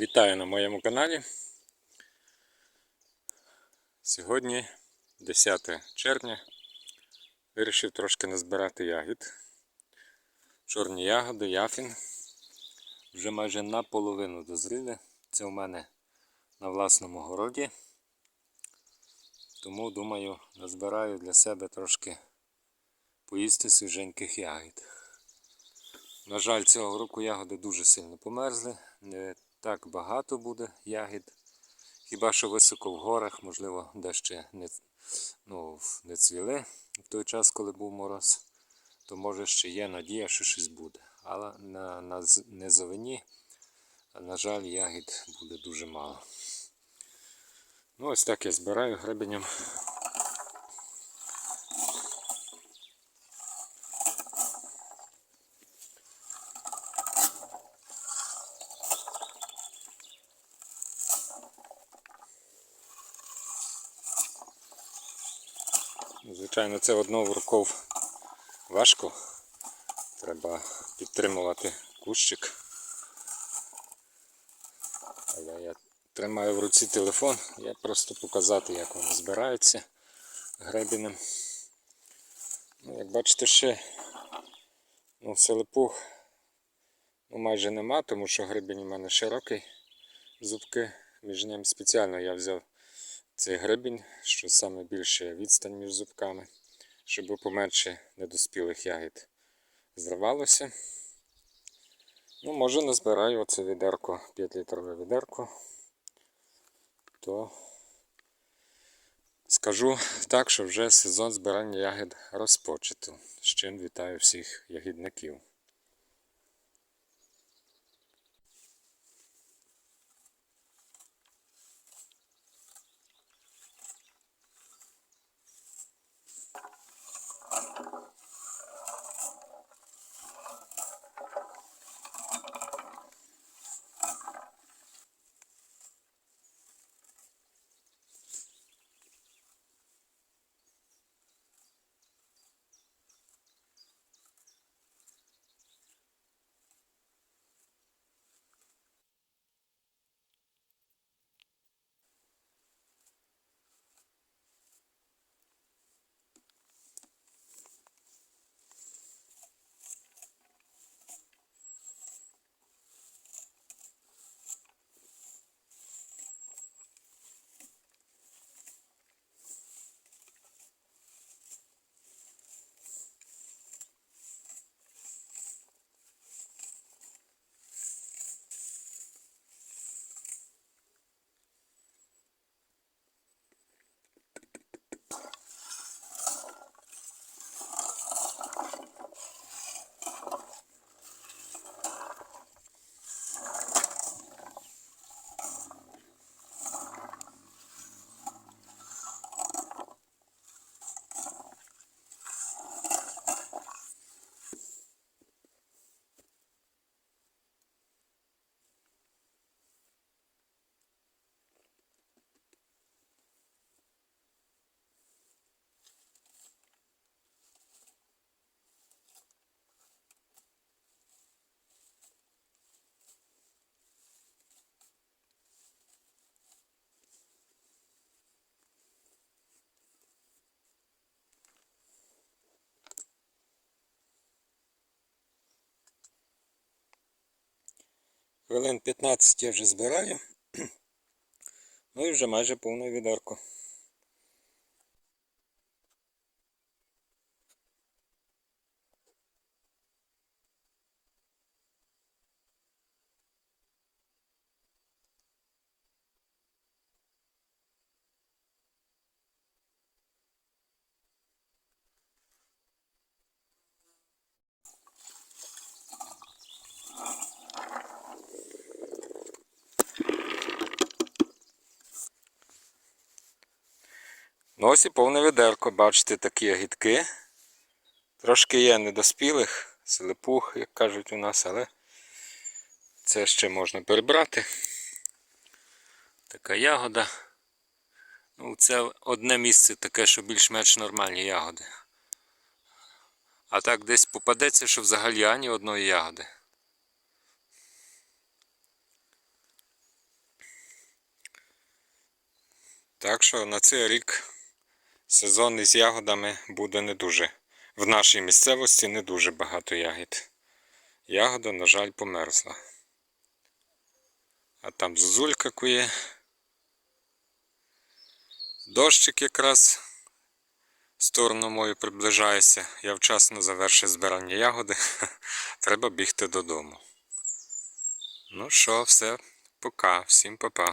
Вітаю на моєму каналі. Сьогодні 10 червня. Вирішив трошки назбирати ягід. Чорні ягоди, яфін. Вже майже наполовину дозріли. Це у мене на власному городі. Тому думаю, назбираю для себе трошки поїсти свіженьких ягід. На жаль, цього року ягоди дуже сильно померзли. Так багато буде ягід. Хіба що високо в горах, можливо, де ще не, ну, не цвіли в той час, коли був мороз, то може ще є надія, що щось буде. Але на, на низовині, на жаль, ягід буде дуже мало. Ну, ось так я збираю гребенем. Звичайно, це одного руков важко. Треба підтримувати кущик. Але я тримаю в руці телефон, я просто показати, як вони збираються гребінем. Ну, як бачите, ще ну, селепух ну, майже нема, тому що гребінь у мене широкий, зубки між ним спеціально я взяв цей гребінь, що саме більше відстань між зубками, щоб поменше недоспілих ягід зривалося. Ну, може назбираю оце відерко, 5 літрове відерко, то скажу так, що вже сезон збирання ягід розпочато. З чим вітаю всіх ягідників. Хвилин 15 я вже збираю. Ну і вже майже повне відерко. Ну ось і повне відерко, бачите, такі агітки. Трошки є недоспілих, слепух, як кажуть у нас, але це ще можна перебрати. Така ягода. Ну, Це одне місце таке, що більш-менш нормальні ягоди. А так десь попадеться, що взагалі ані одної ягоди. Так що на цей рік сезон із ягодами буде не дуже. В нашій місцевості не дуже багато ягід. Ягода, на жаль, померзла. А там зозулька кує. Дощик якраз в сторону мою приближається. Я вчасно завершив збирання ягоди. Треба бігти додому. Ну що, все, пока, всім па-па.